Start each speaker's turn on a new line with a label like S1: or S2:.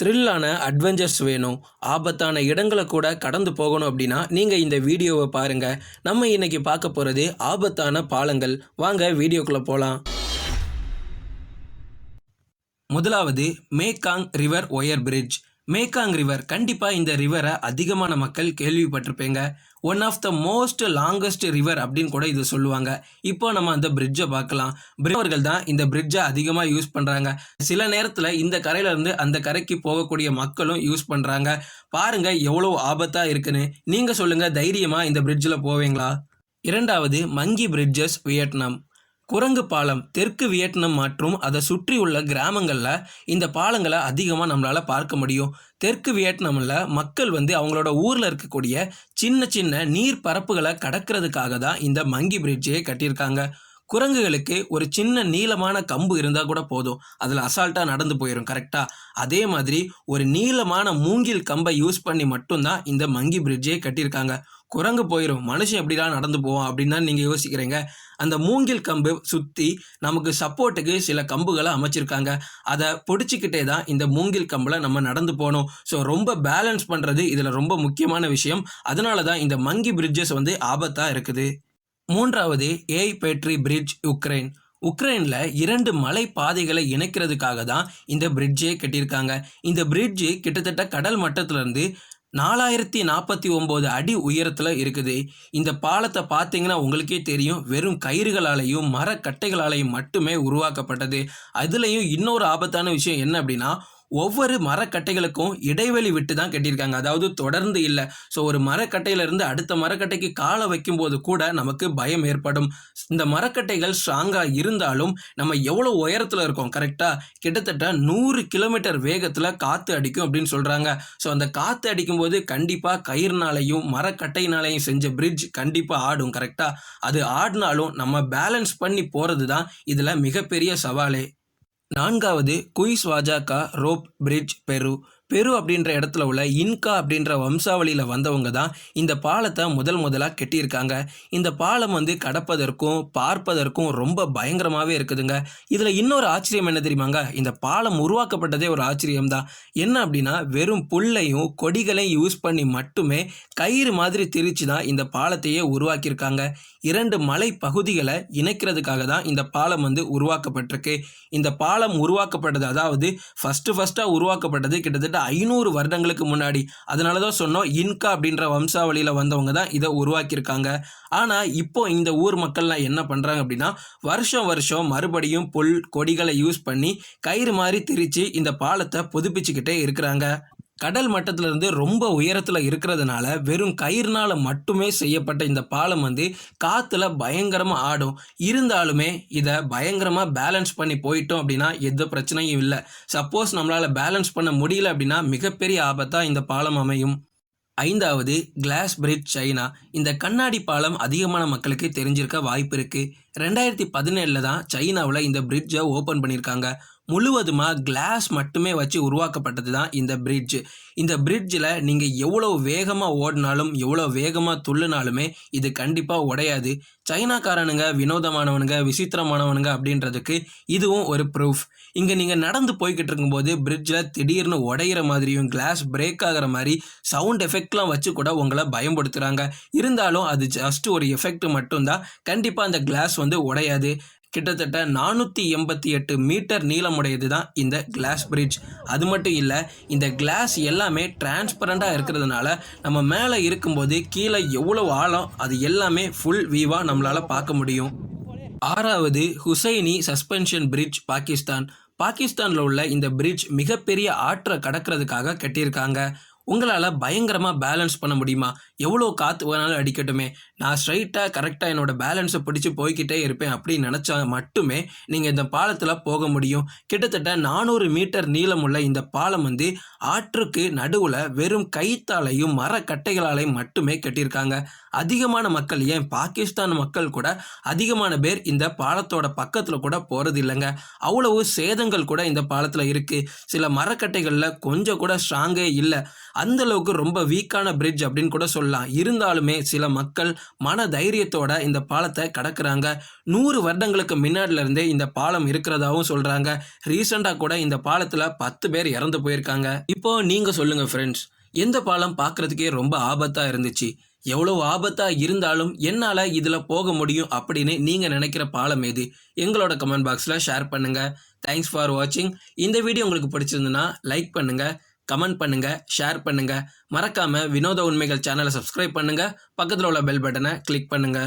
S1: த்ரில்லான adventures வேணும். ஆபத்தான இடங்களை கூட கடந்து போகணும் அப்படின்னா நீங்கள் இந்த வீடியோவை பாருங்கள் நம்ம இன்றைக்கி பார்க்க போகிறது ஆபத்தான பாலங்கள். வாங்க வீடியோக்குள்ளே போகலாம் முதலாவது Mekong river wire bridge. Mekong river கண்டிப்பாக இந்த ரிவரை அதிகமான மக்கள் கேள்விப்பட்டிருப்பேங்க. One of the most longest river அப்படின்னு கூட இது சொல்லுவாங்க. இப்போ நம்ம அந்த பிரிட்ஜை பார்க்கலாம். பிரிவர்கள் தான் இந்த பிரிட்ஜை அதிகமாக யூஸ் பண்ணுறாங்க சில நேரத்தில் இந்த கரையிலேருந்து அந்த கரைக்கு போகக்கூடிய மக்களும் யூஸ் பண்ணுறாங்க பாருங்கள் எவ்வளோ ஆபத்தாக இருக்குன்னு. நீங்கள் சொல்லுங்கள் தைரியமாக இந்த பிரிட்ஜில் போவீங்களா? இரண்டாவது மங்கி பிரிட்ஜஸ் வியட்நாம். குரங்கு பாலம் தெற்கு வியட்நாம் மற்றும் அதை சுற்றி உள்ள கிராமங்களில் இந்த பாலங்களை அதிகமாக நம்மளால் பார்க்க முடியும். தெற்கு வியட்நாமில் மக்கள் வந்து அவங்களோட ஊரில் இருக்கக்கூடிய சின்ன சின்ன நீர் பரப்புகளை கடக்கிறதுக்காக தான் இந்த மங்கி பிரிட்ஜையே கட்டியிருக்காங்க. குரங்குகளுக்கு ஒரு சின்ன நீளமான கம்பு இருந்தால் கூட போதும். அதில் அசால்ட்டாக நடந்து போயிடும் கரெக்டாக அதே மாதிரி ஒரு நீளமான மூங்கில் கம்பை யூஸ் பண்ணி மட்டும்தான் இந்த மங்கி பிரிட்ஜே கட்டியிருக்காங்க. குரங்கு போயிடும் மனுஷன் எப்படிலாம் நடந்து போவான் அப்படின்னு தான் நீங்கள் யோசிக்கிறீங்க. அந்த மூங்கில் கம்பு சுற்றி நமக்கு சப்போர்ட்டுக்கு சில கம்புகளை அமைச்சிருக்காங்க. அதை பிடிச்சிக்கிட்டே தான் இந்த மூங்கில் கம்பில் நம்ம நடந்து போகணும். ஸோ ரொம்ப பேலன்ஸ் பண்ணுறது இதில் ரொம்ப முக்கியமான விஷயம். அதனால தான் இந்த மங்கி பிரிட்ஜஸ் வந்து ஆபத்தாக இருக்குது. மூன்றாவது ஏய் பேட்ரி பிரிட்ஜ் உக்ரைன் உக்ரைனில் இரண்டு மலை பாதைகளை இணைக்கிறதுக்காக தான் இந்த பிரிட்ஜே கட்டியிருக்காங்க. இந்த பிரிட்ஜு கிட்டத்தட்ட கடல் மட்டத்திலிருந்து நாலாயிரத்தி நாற்பத்தி ஒம்பது அடி உயரத்தில் இருக்குது. இந்த பாலத்தை பார்த்தீங்கன்னா உங்களுக்கே தெரியும். வெறும் கயிறுகளாலையும் மரக்கட்டைகளாலையும் மட்டுமே உருவாக்கப்பட்டது. அதுலேயும் இன்னொரு ஆபத்தான விஷயம் என்ன அப்படின்னா ஒவ்வொரு மரக்கட்டைகளுக்கும் இடைவெளி விட்டு தான் கட்டியிருக்காங்க. அதாவது தொடர்ந்து இல்லை. ஸோ ஒரு மரக்கட்டையிலிருந்து அடுத்த மரக்கட்டைக்கு காலை வைக்கும்போது கூட நமக்கு பயம் ஏற்படும். இந்த மரக்கட்டைகள் ஸ்ட்ராங்காக இருந்தாலும் நம்ம எவ்வளோ உயரத்தில் இருக்கோம்? கரெக்டாக கிட்டத்தட்ட நூறு கிலோமீட்டர் வேகத்தில் காற்று அடிக்கும் அப்படின்னு சொல்கிறாங்க ஸோ அந்த காற்று அடிக்கும்போது கண்டிப்பாக கயிறுனாலையும் மரக்கட்டையினாலையும் செஞ்ச பிரிட்ஜ் கண்டிப்பாக ஆடும் கரெக்டாக அது ஆடினாலும் நம்ம பேலன்ஸ் பண்ணி போகிறது தான் இதில் மிகப்பெரிய சவாலே. நான்காவது குயிஸ் வாஜாக்கா ரோப் பிரிட்ஜ் பெரு பெரு அப்படின்ற இடத்துல உள்ள இன்கா அப்படின்ற வம்சாவளியில் வந்தவங்க தான் இந்த பாலத்தை முதல் முதலாக கட்டியிருக்காங்க. இந்த பாலம் வந்து கடப்பதற்கும் பார்ப்பதற்கும் ரொம்ப பயங்கரமாகவே இருக்குதுங்க. இதில் இன்னொரு ஆச்சரியம் என்ன தெரியுமாங்க? இந்த பாலம் உருவாக்கப்பட்டதே ஒரு ஆச்சரியம் தான். என்ன அப்படின்னா வெறும் புல்லையும் கொடிகளையும் யூஸ் பண்ணி மட்டுமே கயிறு மாதிரி திரிச்சு தான் இந்த பாலத்தையே உருவாக்கியிருக்காங்க. இரண்டு மலை பகுதிகளை இணைக்கிறதுக்காக தான் இந்த பாலம் வந்து உருவாக்கப்பட்டிருக்கு. இந்த பாலம் உருவாக்கப்பட்டது அதாவது ஃபஸ்ட்டு ஃபஸ்ட்டாக உருவாக்கப்பட்டது கிட்டத்தட்ட ஐநூறு வருடங்களுக்கு முன்னாடி அதனால தான் சொன்னோம் இன்கா அப்படின்ற வம்சாவளியில் வந்தவங்க தான் இதை உருவாக்கியிருக்காங்க. ஆனால் இப்போ இந்த ஊர் மக்கள்லாம் என்ன பண்ணுறாங்க அப்படின்னா வருஷம் வருஷம் மறுபடியும் புல் கொடிகளை யூஸ் பண்ணி கயிறு மாதிரி திரித்து இந்த பாலத்தை புதுப்பிச்சுக்கிட்டே இருக்கிறாங்க. கடல் மட்டத்திலிருந்து ரொம்ப உயரத்தில் இருக்கிறதுனால வெறும் கயிறுனால மட்டுமே செய்யப்பட்ட இந்த பாலம் வந்து காற்றுல பயங்கரமாக ஆடும். இருந்தாலுமே இதை பயங்கரமாக பேலன்ஸ் பண்ணி போயிட்டோம் அப்படின்னா எந்த பிரச்சனையும் இல்லை. சப்போஸ் நம்மளால் பேலன்ஸ் பண்ண முடியல அப்படின்னா மிகப்பெரிய ஆபத்தாக இந்த பாலம் அமையும். ஐந்தாவது கிளாஸ் பிரிட்ஜ் சைனா இந்த கண்ணாடி பாலம் அதிகமான மக்களுக்கு தெரிஞ்சிருக்க வாய்ப்பு இருக்குது ரெண்டாயிரத்தி பதினேழில் தான் சைனாவில் இந்த பிரிட்ஜை ஓப்பன் பண்ணியிருக்காங்க முழுவதுமாக கிளாஸ் மட்டுமே வச்சு உருவாக்கப்பட்டது தான் இந்த பிரிட்ஜ் இந்த பிரிட்ஜில் நீங்கள் எவ்வளோ வேகமாக ஓடினாலும் எவ்வளோ வேகமாக துள்ளுனாலுமே இது கண்டிப்பாக உடையாது. சைனாக்காரனுங்க வினோதமானவனுங்க விசித்திரமானவனுங்க அப்படின்றதுக்கு இதுவும் ஒரு ப்ரூஃப் இங்கே நீங்கள் நடந்து போய்கிட்டு இருக்கும்போது பிரிட்ஜில் திடீர்னு உடையிற மாதிரியும் கிளாஸ் பிரேக் ஆகிற மாதிரி சவுண்ட் எஃபெக்ட்லாம் வச்சு கூட உங்களை பயன்படுத்துகிறாங்க இருந்தாலும் அது ஜஸ்ட் ஒரு எஃபெக்ட் மட்டும்தான். கண்டிப்பாக அந்த கிளாஸ் வந்து உடையாது. கிட்டத்தட்ட நானூற்றி எண்பத்தி எட்டு மீட்டர் நீளமுடையது தான் இந்த கிளாஸ் பிரிட்ஜ் அது மட்டும் இல்லை இந்த கிளாஸ் எல்லாமே டிரான்ஸ்பரண்ட்டாக இருக்கிறதுனால நம்ம மேலே இருக்கும்போது கீழே எவ்வளோ ஆழம் அது எல்லாமே ஃபுல் வியூவாக நம்மளால் பார்க்க முடியும். ஆறாவது ஹுசைனி சஸ்பென்ஷன் பிரிட்ஜ் பாகிஸ்தான். பாகிஸ்தானில் உள்ள இந்த பிரிட்ஜ் மிகப்பெரிய ஆற்றை கடக்கிறதுக்காக கட்டியிருக்காங்க. உங்களால் பயங்கரமாக பேலன்ஸ் பண்ண முடியுமா? எவ்வளோ காற்று வேணாலும் அடிக்கட்டுமே. நான் ஸ்ட்ரைட்டாக கரெக்டாக என்னோடய பேலன்ஸை பிடிச்சி போய்கிட்டே இருப்பேன் அப்படின்னு நினச்சா மட்டுமே நீங்கள் இந்த பாலத்தில் போக முடியும். கிட்டத்தட்ட நானூறு மீட்டர் நீளமுள்ள இந்த பாலம் வந்து ஆற்றுக்கு நடுவில் வெறும் கைத்தாலையும் மரக்கட்டைகளாலையும் மட்டுமே கட்டியிருக்காங்க. அதிகமான மக்கள் ஏன் பாகிஸ்தான் மக்கள் கூட அதிகமான பேர் இந்த பாலத்தோட பக்கத்தில் கூட போகிறது இல்லைங்க அவ்வளவு சேதங்கள் கூட இந்த பாலத்தில் இருக்குது சில மரக்கட்டைகளில் கொஞ்சம் கூட ஸ்ட்ராங்கே இல்லை. அந்த அளவுக்கு ரொம்ப வீக்கான பிரிட்ஜ் அப்படின்னு கூட சொல்லலாம். இருந்தாலுமே சில மக்கள் மன தைரியத்தோட இந்த பாலத்தை கடக்குறாங்க. நூறு வருடங்களுக்கு முன்னாடிலேருந்தே இந்த பாலம் இருக்கிறதாவும் சொல்றாங்க. ரீசெண்டாக கூட இந்த பாலத்தில் பத்து பேர் இறந்து போயிருக்காங்க. இப்போ நீங்க சொல்லுங்க ஃப்ரெண்ட்ஸ் எந்த பாலம் பார்க்கறதுக்கே ரொம்ப ஆபத்தா இருந்துச்சு? எவ்வளோ ஆபத்தாக இருந்தாலும் என்னால் இதில் போக முடியும் அப்படின்னு நீங்கள் நினைக்கிற பாலம் எது? எங்களோட கமெண்ட் பாக்ஸில் ஷேர் பண்ணுங்கள் தேங்க்ஸ் ஃபார் வாட்சிங் இந்த வீடியோ உங்களுக்கு பிடிச்சிருந்துன்னா லைக் பண்ணுங்கள் கமெண்ட் பண்ணுங்க ஷேர் பண்ணுங்க. மறக்காம வினோத உண்மைகள் சேனலை சப்ஸ்கிரைப் பண்ணுங்க. பக்கத்தில் உள்ள பெல் பட்டனை கிளிக் பண்ணுங்க.